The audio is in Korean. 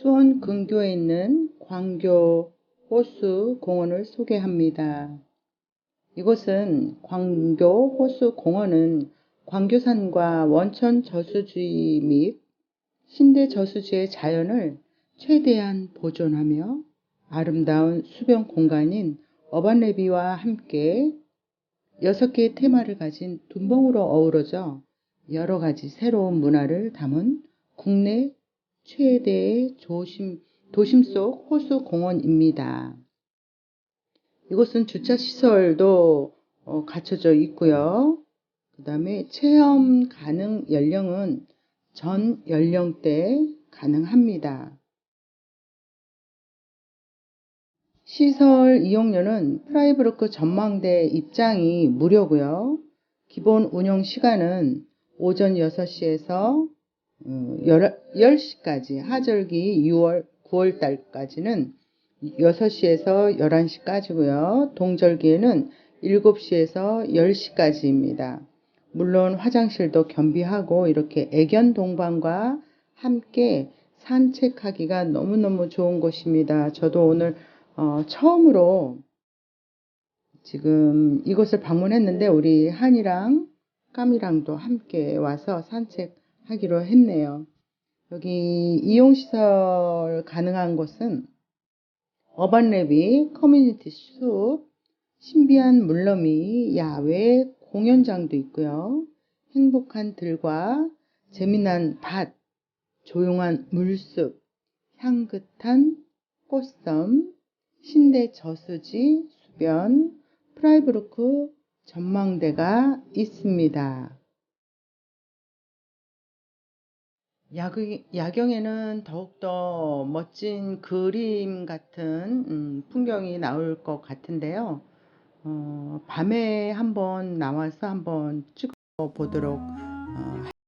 수원 근교에 있는 광교 호수 공원을 소개합니다. 이곳은 광교 호수 공원은 광교산과 원천 저수지 및 신대 저수지의 자연을 최대한 보존하며 아름다운 수변 공간인 어반레비와 함께 여섯 개의 테마를 가진 둔봉으로 어우러져 여러 가지 새로운 문화를 담은 국내 최대의 조심, 도심 속 호수 공원입니다. 이곳은 주차 시설도 어, 갖춰져 있고요. 그 다음에 체험 가능 연령은 전 연령대 가능합니다. 시설 이용료는 프라이브로크 전망대 입장이 무료고요. 기본 운영 시간은 오전 6시에서 10시까지 하절기 6월 9월 달까지는 6시에서 11시까지고요. 동절기에는 7시에서 10시까지입니다. 물론 화장실도 겸비하고 이렇게 애견 동반과 함께 산책하기가 너무너무 좋은 곳입니다. 저도 오늘 어, 처음으로 지금 이곳을 방문했는데 우리 한이랑 까미랑도 함께 와서 산책 하기로 했네요. 여기 이용시설 가능한 곳은 어반랩이 커뮤니티 숲, 신비한 물러미 야외 공연장도 있고요. 행복한 들과 재미난 밭, 조용한 물숲, 향긋한 꽃섬, 신대 저수지, 수변, 프라이브루크 전망대가 있습니다. 야경 에는 더욱더 멋진 그림 같은 음, 풍경이 나올 것 같은데요. 어, 밤에 한번 나와서 한번 찍어 보도록 어,